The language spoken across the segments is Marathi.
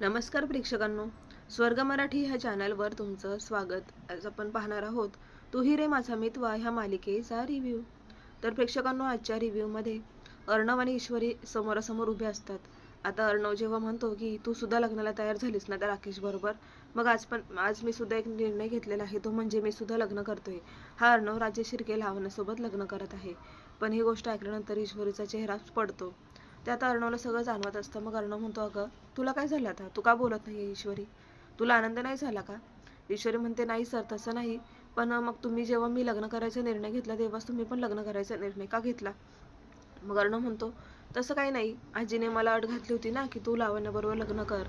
नमस्कार प्रेक्षकांनो. स्वर्ग मराठी ह्या चॅनलवर तुमचं स्वागत. आज आपण पाहणार आहोत तू ही रे माझा मितवा ह्या मालिकेचा रिव्ह्यू तर प्रेक्षकांनो आजच्या रिव्ह्यूमध्ये अर्णव आणि ईश्वरी समोरासमोर उभे असतात. आता अर्णव जेव्हा म्हणतो की तू सुद्धा लग्नाला तयार झालीस ना त्या राकेश बरोबर? मग आज पण आज मी सुद्धा एक निर्णय घेतलेला आहे तो म्हणजे मी सुद्धा लग्न करतोय. हा अर्णव राज्य शिर्के लावण्यासोबत लग्न करत आहे. पण ही गोष्ट ऐकल्यानंतर ईश्वरीचा चेहरा पडतो. त्यात आता अर्णवला सगळं जाणवत असतं. मग अर्णव म्हणतो अगं तुला काय झालं आता? तू का बोलत नाही ईश्वरी? तुला आनंद नाही झाला का? ईश्वरी म्हणते नाही सर तसं नाही. पण मग तुम्ही जेव्हा मी लग्न करायचा निर्णय घेतला तेव्हाच तुम्ही पण लग्न करायचा निर्णय का घेतला? मग अर्णव म्हणतो तसं काही नाही. आजीने मला अट घातली होती ना की तू लावण्याबरोबर लग्न कर.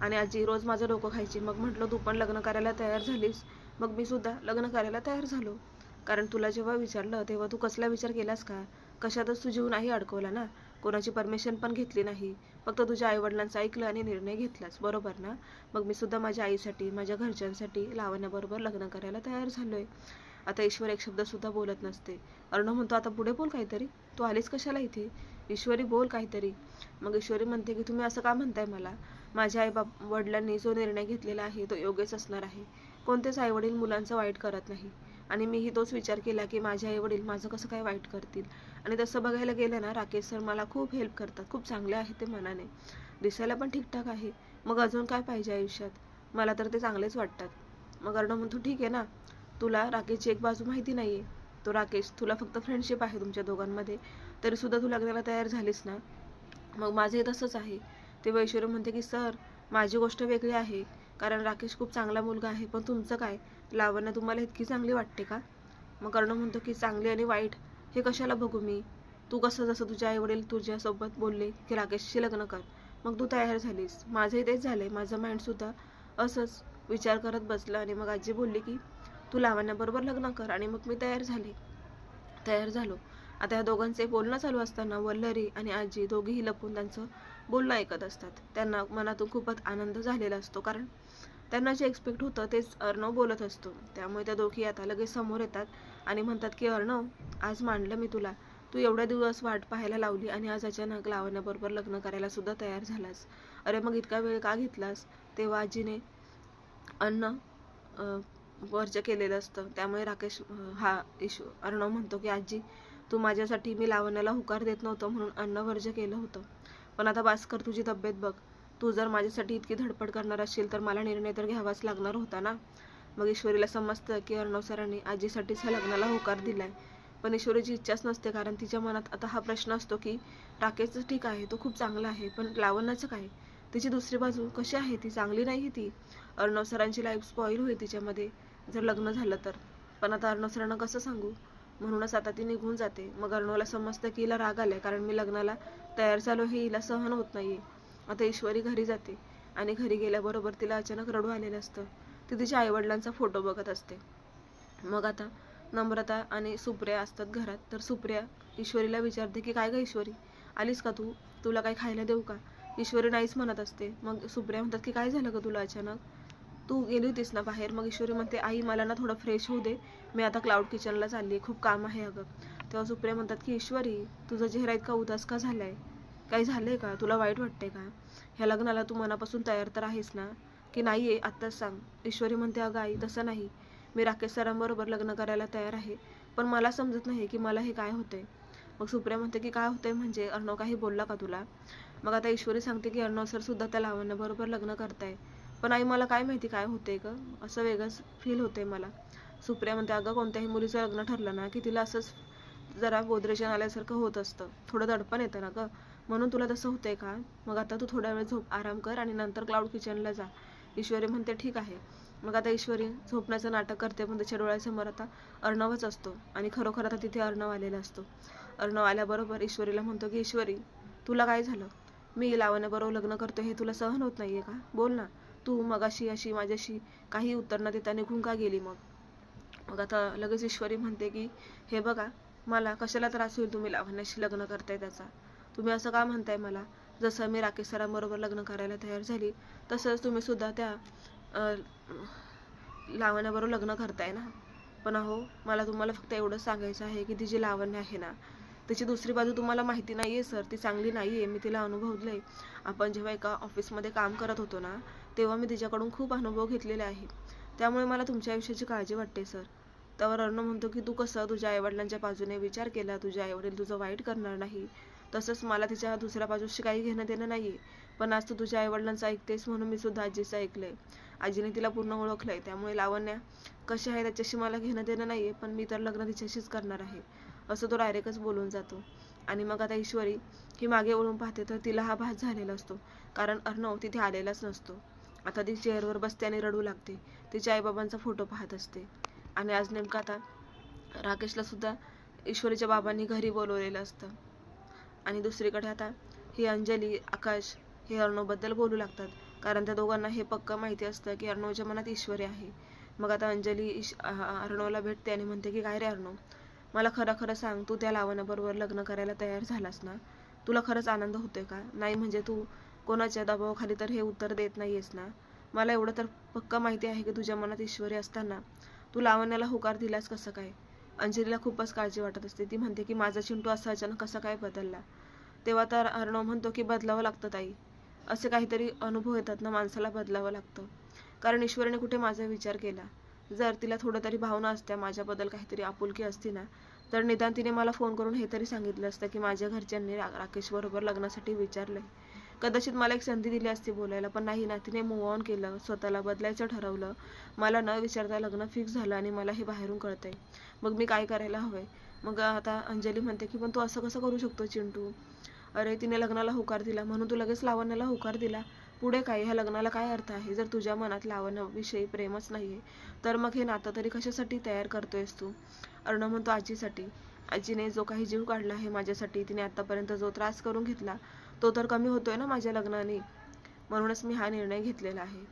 आणि आजी रोज माझं डोकं खायची. मग म्हटलं तू पण लग्न करायला तयार झालीस. मग मी सुद्धा लग्न करायला तयार झालो. कारण तुला जेव्हा विचारलं तेव्हा तू कसला विचार केलास का? कशातच तू जीव नाही अडकवला ना. कोणाची परमिशन पण घेतली नाही. फक्त तुझ्या आईवडिलांचं ऐकलं आणि निर्णय घेतलास बरोबर ना? मग मी सुद्धा माझ्या आईसाठी माझ्या घरच्यांसाठी लावण्याबरोबर लग्न करायला तयार झालोय. आता ईश्वर एक शब्द सुद्धा बोलत नसते. अर्णव म्हणतो आता पुढे बोल काहीतरी. तू आलीस कशाला इथे? ईश्वरी बोल काहीतरी. मग ईश्वरी म्हणते की तुम्ही असं का म्हणताय मला? माझ्या आई बाप वडिलांनी जो निर्णय घेतलेला आहे तो योग्यच असणार आहे. कोणतेच आईवडील मुलांचं वाईट करत नाही. आणि मीही तोच विचार केला की माझे आई वडील माझं कसं काय वाईट करतील? आणि तसं बघायला गेलं ना राकेश सर मला खूप हेल्प करतात. खूप चांगले आहे ते मनाने. दिसायला पण ठीकठाक आहे. मग अजून काय पाहिजे आयुष्यात? मला तर ते चांगलेच वाटतात. मग अर्णव म्हणतो ठीक आहे ना. तुला राकेशची एक बाजू माहिती नाही आहे तो राकेश तुला फक्त फ्रेंडशिप आहे तुमच्या दोघांमध्ये. तरी सुद्धा तू लग्नाला तयार झालीस ना? मग माझे तसंच आहे. ते वैश्वरी म्हणते की सर माझी गोष्ट वेगळी आहे. कारण राकेश खूप चांगला मुलगा आहे. पण तुमचं काय? लावणं तुम्हाला इतकी चांगली वाटते का? मग कर्ण म्हणतो की चांगली आणि वाईट हे कशाला बघू मी? तू कसं जसं तुझे आई वडील तुझ्यासोबत बोलले की राकेशशी लग्न कर मग तू तयार झालीस. माझंही तेच झालंय. माझं माइंडसुद्धा असंच विचार करत बसलं आणि मग आजी बोलली की तू लावण्याबरोबर लग्न कर आणि मग मी तयार झाले. तयार झालो. आता या दोघांचे बोलणं चालू असताना वल्लरी आणि आजी दोघेही लपून त्यांचं बोलणं ऐकत असतात. त्यांना मनातून खूपच आनंद झालेला असतो कारण त्यांना जे एक्सपेक्ट होतं तेच अर्णव बोलत असतो. त्यामुळे त्या दोघी आता लगेच समोर येतात आणि म्हणतात की अर्णव आज मांडलं मी तुला. तू एवढ्या दिवस वाट पाहायला लावली आणि आज अचानक लावण्याबरोबर लग्न करायला सुद्धा तयार झालास. अरे मग इतका वेळ का घेतलास? तेव्हा आजीने अन्न वर्ज केलेलं असतं. त्यामुळे राकेश हा इशू अर्णव म्हणतो की आजी तू माझ्यासाठी मी लावण्याला हुकार देत नव्हतं म्हणून अन्न वर्ज केलं होतं. पण आता भास्कर तुझी तब्येत बघ. तू जर माझ्यासाठी इतकी धडपड करणार असशील तर मला निर्णय तर घ्यावाच लागणार होता ना? मग ईश्वरीला समजतं की अर्णव सरांनी आजीसाठीच ह्या लग्नाला होकार दिलाय. पण ईश्वरीची इच्छाच नसते कारण तिच्या मनात आता हा प्रश्न असतो की राकेशचं ठीक आहे तो खूप चांगला आहे पण लावण्याचं काय? तिची दुसरी बाजू कशी आहे? ती चांगली नाही ती? अर्णव सरांची लाईफ स्पॉईल होईल तिच्यामध्ये जर लग्न झालं तर. पण आता अर्णव सरांना कसं सांगू? म्हणूनच आता ती निघून जाते. मग अर्णवला समजतं की हिला राग आलाय कारण मी लग्नाला तयार झालो हे हिला सहन होत नाहीये. आता ईश्वरी घरी जाते आणि घरी गेल्याबरोबर तिला अचानक रडू आलेलं असतं ती तिच्या आईवडिलांचा फोटो बघत असते. मग आता नम्रता आणि सुप्रिया असतात घरात. तर सुप्रिया ईश्वरीला विचारते की काय गं ईश्वरी? आलीस का तू? तुला काही खायला देऊ का? ईश्वरी नाहीच म्हणत असते. मग सुप्रिया म्हणतात की काय झालं का तुला अचानक? तू गेली होतीस ना बाहेर? मग ईश्वरी म्हणते आई मला ना थोडं फ्रेश होऊ दे. मी आता क्लाउड किचनला चालली आहे खूप काम आहे अगं. तेव्हा सुप्रिया म्हणतात की ईश्वरी तुझा चेहरा इतका उदास का झाला आहे काही झालंय का? तुला वाईट वाटतंय का? ह्या लग्नाला तू मनापासून तयार तर आहेस ना? की नाही आहे आत्ताच सांग. ईश्वरी म्हणते अगं आई तसं नाही. मी राकेश सरांबरोबर लग्न करायला तयार आहे. पण मला समजत नाही की मला हे काय होतंय. मग सुप्रिया म्हणते की काय होतंय म्हणजे? अर्णव काही बोलला का तुला? मग आता ईश्वरी सांगते की अर्णव सर सुद्धा त्या लावण्याबरोबर लग्न करताय. पण आई मला काय माहिती काय होते ग? असं वेगळंच फील होतंय मला. सुप्रिया म्हणते अगं कोणत्याही मुलीचं लग्न ठरलं ना की तिला असंच जरा गोदरेशन आल्यासारखं होत असतं. थोडं दडपण येतं ना गं? म्हणून तुला तसं होतंय का? मग आता तू थोडा वेळ झोप आराम कर आणि नंतर क्लाउड किचनला जा. ईश्वरी म्हणते ठीक आहे. मग आता ईश्वरी झोपण्याचं नाटक करते पण त्याच्या डोळ्यासमोर आता अर्णवच असतो आणि खरोखर आता तिथे अर्णव आलेला असतो. अर्णव आल्याबरोबर ईश्वरीला म्हणतो की ईश्वरी तुला काय झालं? मी लावण्याबरोबर लग्न करतो हे तुला सहन होत नाहीये का? बोल ना तू मगाशी अशी माझ्याशी काही उत्तर न देता निघून का गेली मग? मग आता लगेच ईश्वरी म्हणते की हे बघा मला कशाला त्रास होईल तुम्ही लावण्याशी लग्न करताय त्याचा? तुम्ही असं का म्हणताय मला? जसं मी राकेश सरांबरोबर लग्न करायला तयार झाली तसंच तुम्ही सुद्धा त्या लावण्याबरोबर लग्न करताय ना? पण अहो मला तुम्हाला फक्त एवढंच सांगायचं आहे की ती जी लावण्य आहे ना तिची दुसरी बाजू तुम्हाला माहिती नाही आहे सर. ती चांगली नाही आहे मी तिला अनुभवलं आहे आपण जेव्हा एका ऑफिसमध्ये काम करत होतो ना तेव्हा मी तिच्याकडून खूप अनुभव घेतलेले आहे. त्यामुळे मला तुमच्या आयुष्याची काळजी वाटते सर. त्यावर अर्ण म्हणतो की तू कसं तुझ्या आईवडिलांच्या बाजूने विचार केला? तुझे आईवडील तुझं वाईट करणार नाही. तसंच मला तिच्या दुसऱ्या बाजूशी काही घेणं देणं नाही आहे पण आज तू तुझ्या आईवडिलांचं ऐकतेस म्हणून मी सुद्धा आजीचं ऐकलंय. आजीने तिला पूर्ण ओळखलंय त्यामुळे लावण्या कशी आहे त्याच्याशी मला घेणं देणं नाही आहे पण मी तर लग्न तिच्याशीच करणार आहे. असं तो डायरेक्टच बोलून जातो. आणि मग आता ईश्वरी ही मागे वळून पाहते तर तिला हा भास झालेला असतो. कारण अर्णव तिथे आलेलाच नसतो. आता ती चेअरवर बसते आणि रडू लागते. तिच्या आईबाबांचा फोटो पाहत असते. आणि आज नेमका आता राकेशला सुद्धा ईश्वरीच्या बाबांनी घरी बोलवलेलं असतं. आणि दुसरीकडे आता ही अंजली आकाश हे अर्णवबद्दल बोलू लागतात. कारण त्या दोघांना हे पक्क माहिती असतं की अर्णवच्या मनात ईश्वरी आहे. मग आता अंजली ईश अर्णवला भेटते आणि म्हणते की काय रे अर्णव? मला खरं खरं सांग तू त्या लावणाबरोबर लग्न करायला तयार झालास ना? तुला खरंच आनंद होतोय का? नाही म्हणजे तू कोणाच्या दबावाखाली तर हे उत्तर देत नाहीयेस ना? मला एवढं तर पक्क माहिती आहे की तुझ्या मनात ईश्वरी असताना तू लावण्याला होकार दिलास कसं काय? अंजलीला खूपच काळजी वाटत असते. ती म्हणते की माझा चिंटू असा अचानक कसा काय बदलला? तेव्हा तर अर्णव म्हणतो की बदलावं लागतं ताई. असे काहीतरी अनुभव येतात ना माणसाला बदलावं लागतं. कारण ईश्वराने कुठे माझा विचार केला? जर तिला थोडं तरी भावना असत्या माझ्याबद्दल काहीतरी आपुलकी असती ना तर निदान तिने मला फोन करून हे तरी सांगितलं असतं की माझ्या घरच्यांनी रा राकेश बरोबर लग्नासाठी विचारलंय. कदाचित मला एक संधी दिली असती बोलायला पण नाही ना तिने मूव ऑन केलं स्वतःला बदलायचं ठरवलं. मला न विचारता लग्न फिक्स झालं आणि मला हे बाहेरून कळतंय. मग मी काय करायला हवंय? मग आता अंजली म्हणते की पण तू असं कसं करू शकतो चिंटू? अरे तिने लग्नाला होकार दिला म्हणून तू लगेच लावण्याला होकार दिला. पुढे काय? ह्या लग्नाला काय अर्थ आहे? जर तुझ्या मनात लावण्याविषयी प्रेमच नाहीये तर मग हे नातं तरी कशासाठी तयार करतोयस तू? अर्णव म्हणतो आजीसाठी. आजीने जो काही जीव काढला आहे माझ्यासाठी तिने आतापर्यंत जो त्रास करून घेतला तो तर कमी होतोय ना माझ्या लग्नाने. म्हणूनच मी हा निर्णय घेतलेला आहे.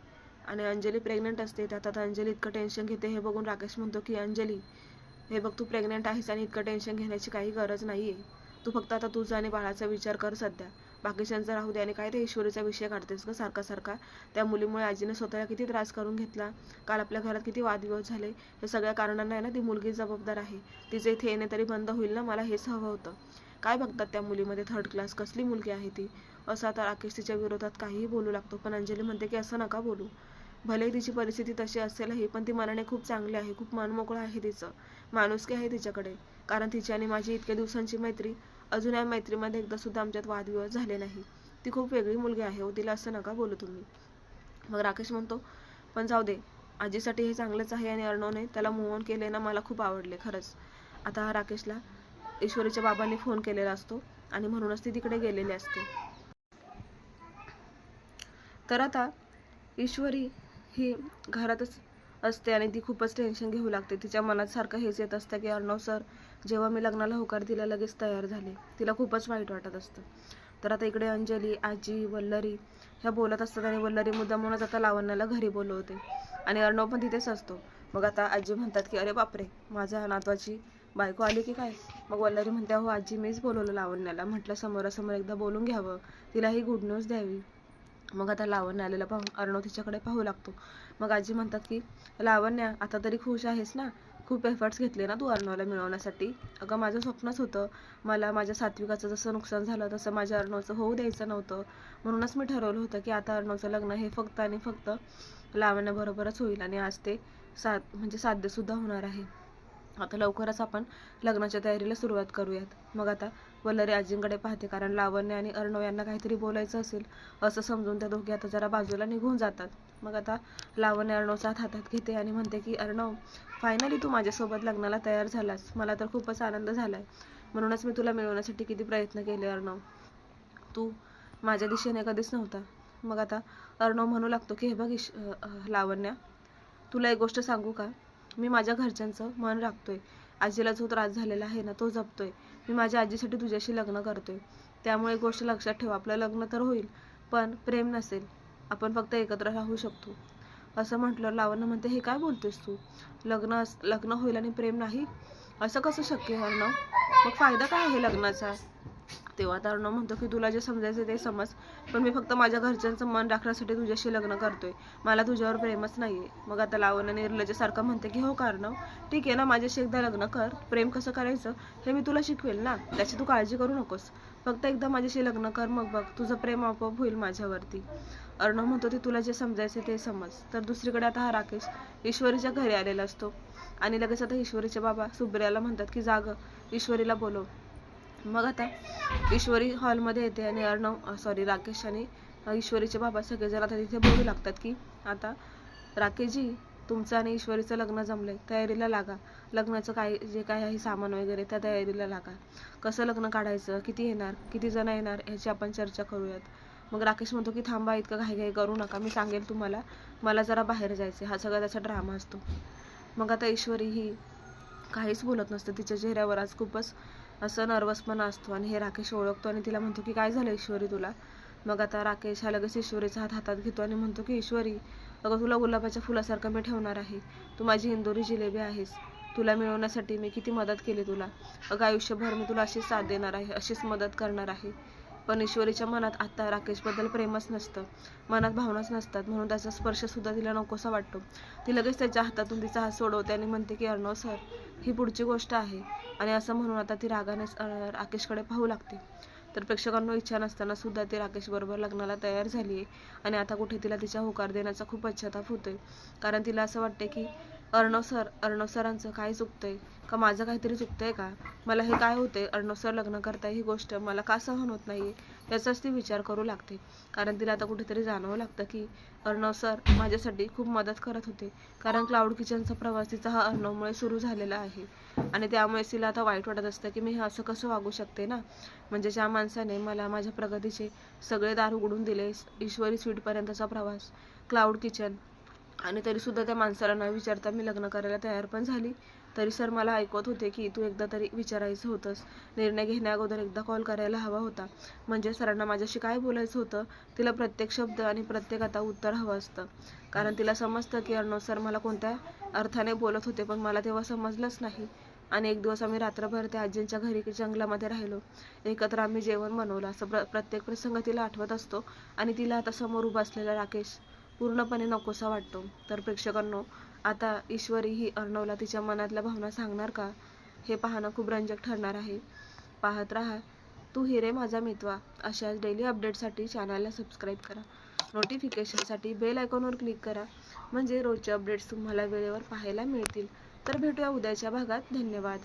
आणि अंजली प्रेग्नंट असते त्यात आता अंजली इतकं टेन्शन घेते हे बघून राकेश म्हणतो की अंजली हे बघ तू प्रेग्नंट आहेस आणि इतकं टेन्शन घेण्याची काही गरज नाहीये. तू फक्त आता तुझा आणि बाळाचा विचार कर सध्या. बाकीच्यांचा राहू दे आणि काय ते ईश्वरीचा विषय काढतेस ग सारखा सारखा त्या मुलीमुळे आजीने स्वतःला किती त्रास करून घेतला. काल आपल्या घरात किती वादविवाद झाले. हे सगळ्या कारणांना आहे ना ती मुलगी जबाबदार आहे. तिचे इथे येणे तरी बंद होईल ना? मला हेच हवं होतं. काय बघतात त्या मुलीमध्ये? थर्ड क्लास कसली मुलगी आहे ती? असं आता राकेश तिच्या विरोधात काहीही बोलू लागतो. पण अंजली म्हणते की असं नका बोलू. भले तिची परिस्थिती तशी असेलही पण ती मनाने खूप चांगली आहे. खूप मनमोकळं आहे तिचं. माणुसकी आहे तिच्याकडे. कारण तिची आणि माझी इतक्या दिवसांची मैत्री अजून या मैत्रीमध्ये एकदा सुद्धा आमच्यात वादविवाद झाले नाही. ती खूप वेगळी मुलगी आहे हो तिला असं नका बोलू तुम्ही. मग राकेश म्हणतो पण जाऊ दे आजीसाठी हे चांगलंच आहे आणि अर्णवने त्याला मूव ऑन केले ना मला खूप आवडले खरंच. आता राकेशला ईश्वरीच्या बाबांनी फोन केलेला असतो आणि म्हणूनच ती तिकडे गेलेली असते. तर आता ईश्वरी ही घरातच असते आणि ती खूपच टेन्शन घेऊ लागते. तिच्या मनात सारखं हेच येत असतं की अर्णव सर जेव्हा मी लग्नाला होकार दिला लगेच तयार झाले. तिला खूपच वाईट वाटत असतं. तर आता इकडे अंजली आजी वल्लरी ह्या बोलत असतात आणि वल्लरी म्हणूनच आता लावण्याला घरी बोलवते. आणि अर्णव पण तिथेच असतो. मग आता आजी म्हणतात की अरे बापरे माझ्या नातवाची बायको आली की काय? मग वल्लरी म्हणते हो आजी मीच बोलवलं लावण्याला. म्हटलं समोरासमोर एकदा बोलून घ्यावं. तिला ही गुड न्यूज द्यावी. मग आता लावण्य आलेला पाहून अर्णव तिच्याकडे पाहू लागतो. मग आजी म्हणतात की लावण्या आता तरी खुश आहेस ना? खूप एफर्ट्स घेतले ना तू अर्णवला मिळवण्यासाठी? अगं माझं स्वप्नच होतं. मला माझ्या सात्विकाचं जसं नुकसान झालं तसं माझ्या अर्णवचं होऊ द्यायचं नव्हतं. म्हणूनच मी ठरवलं होतं की आता अर्णवचं लग्न हे फक्त आणि फक्त लावण्याबरोबरच होईल आणि आज ते साध म्हणजे साध्यसुद्धा होणार आहे. आता लवकरच आपण लग्नाच्या तयारीला सुरुवात करूयात. मग आता वल्लरी आजींकडे पाहते. कारण लावण्य आणि अर्णव यांना काहीतरी बोलायचं असेल असं समजून त्या दोघी आता जरा बाजूला निघून जातात. मग आता लावण्य अर्णवचा हात हातात घेते आणि म्हणते की अर्णव फायनली तू माझ्यासोबत लग्नाला तयार झालास. मला तर खूपच आनंद झालाय. म्हणूनच मी तुला मिळवण्यासाठी किती प्रयत्न केले अर्णव. तू माझ्या दिशेने कधीच नव्हता. मग आता अर्णव म्हणू लागतो की हे बघ ईश लावण्या तुला एक गोष्ट सांगू का? मी माझ्या घरच्यांचं मन राखतोय. आजीला जो त्रास झालेला आहे ना तो जपतोय. मी माझ्या आजीसाठी तुझ्याशी लग्न करतोय. त्यामुळे एक गोष्ट लक्षात ठेव आपलं लग्न तर होईल पण प्रेम नसेल. आपण फक्त एकत्र राहू शकतो. असं म्हटलं लावण्य म्हणते हे काय बोलतेस तू? लग्न लग्न होईल आणि प्रेम नाही? असं कसं शक्य आहे मग फायदा काय आहे लग्नाचा? तेव्हा आता अर्णव म्हणतो की तुला जे समजायचं ते समज. पण मी फक्त माझ्या घरच्यांचं मन राखण्यासाठी तुझ्याशी लग्न करतोय. मला तुझ्यावर प्रेमच नाहीये. मग आता लावण्य निर्लजासारखं म्हणते की हो कारणव ठीक आहे ना माझ्याशी एकदा लग्न कर. प्रेम कसं करायचं? हे मी तुला शिकवेल ना. त्याची तू काळजी करू नकोस. फक्त एकदा माझ्याशी लग्न कर मग बघ. तुझं प्रेम आपोआप होईल माझ्यावरती. अर्णव म्हणतो ते तुला जे समजायचे ते समज. तर दुसरीकडे आता हा राकेश ईश्वरीच्या घरी आलेला असतो. आणि लगेच आता ईश्वरीचे बाबा सुब्रियाला म्हणतात की जाग. ईश्वरीला बोलव. मग आता ईश्वरी हॉलमध्ये येते आणि अर्णव सॉरी राकेश आणि ईश्वरीचे बाबा सगळेजण आता तिथे बोलू लागतात की आता राकेशजी तुमचं आणि ईश्वरीचं लग्न जमलंय तयारीला लागा. लग्नाचं काय जे काय आहे सामान वगैरे त्या तयारीला लागा. कसं लग्न काढायचं किती येणार किती जण येणार ह्याची आपण चर्चा करूयात. मग राकेश म्हणतो की थांबा इतकं घाई करू नका मी सांगेल तुम्हाला. मला जरा बाहेर जायचं हा सगळा त्याचा ड्रामा असतो. मग आता ईश्वरी ही काहीच बोलत नसतं तिच्या चेहऱ्यावर आज खूपच असं नर्वसपणा असतो आणि हे राकेश ओळखतो आणि तिला म्हणतो की काय झालं ईश्वरी तुला? मग आता राकेश हा लगेच ईश्वरीचा हात हातात घेतो आणि म्हणतो की ईश्वरी अगं तुला गुलाबाच्या फुलासारखं मी ठेवणार आहे. तू माझी इंदोरी जिलेबी आहेस. तुला मिळवण्यासाठी मी किती मदत केली तुला. अगं आयुष्यभर मी तुला अशीच साथ देणार आहे अशीच मदत करणार आहे. पण ईश्वरीच्या मनात आता राकेशबद्दल प्रेमच नसतं. मनात भावनाच नसतात. म्हणून त्याचा स्पर्श सुद्धा तिला नकोसा वाटतो. ती लगेच त्याच्या हातातून तिचा हात सोडवते आणि म्हणते की अर्णव सर ही पुढची गोष्ट आहे. आणि असं म्हणून आता ती रागाने राकेशकडे पाहू लागते. तर प्रेक्षकांना इच्छा नसताना सुद्धा ती राकेश बरोबर लग्नाला तयार झाली आहे आणि आता कुठे तिला तिचा होकार देण्याचा खूप पश्चाताप होतोय. कारण तिला असं वाटते की अर्णव सर अर्णव सरांचं काय चुकतंय? का माझं काहीतरी चुकतंय का? मला हे काय होते अर्णव सर लग्न करताय ही गोष्ट मला का सहन होत नाही याचाच ती विचार करू लागते. कारण तिला आता कुठेतरी जाणवं लागतं की अर्णव सर माझ्यासाठी खूप मदत करत होते. कारण क्लाउड किचनचा प्रवास तिचा हा अर्णवमुळे सुरू झालेला आहे. आणि त्यामुळे तिला आता वाईट वाटत असतं की मी हे असं कसं वागू शकते ना? म्हणजे ज्या माणसाने मला माझ्या प्रगतीचे सगळे दार उघडून दिले ईश्वरी स्वीटपर्यंतचा प्रवास. क्लाउड किचन आणि तरीसुद्धा त्या माणसाला न विचारता मी लग्न करायला तयार पण झाली. तरी सर मला ऐकवत होते की तू एकदा तरी विचारायचं होतंस. निर्णय घेण्या अगोदर एकदा कॉल करायला हवा होता. म्हणजे सरांना माझ्याशी काय बोलायचं होतं? तिला प्रत्येक शब्द आणि प्रत्येक आता उत्तर हवं असतं. कारण तिला समजतं की अर्णव सर मला कोणत्या अर्थाने बोलत होते पण मला तेव्हा समजलंच नाही. आणि एक दिवस आम्ही रात्रभर त्या आजींच्या घरी जंगलामध्ये राहिलो. एकत्र आम्ही जेवण बनवलं. असं प्र प्रत्येक प्रसंग तिला आठवत असतो. आणि तिला आता समोर उभा असलेला राकेश पूर्णपणे नकोसा वाटतो. तर प्रेक्षकांनो आता ईश्वरी ही अर्णवला तिच्या मनातल्या भावना सांगणार का? हे पाहणं खूप रंजक ठरणार आहे. पाहत राहा तू हिरे माझा मितवा. अशाच डेली अपडेटसाठी चॅनलला सबस्क्राईब करा. नोटिफिकेशनसाठी बेल आयकॉनवर क्लिक करा. म्हणजे रोजचे अपडेट्स तुम्हाला वेळेवर पाहायला मिळतील. तर भेटूया उद्याच्या भागात. धन्यवाद.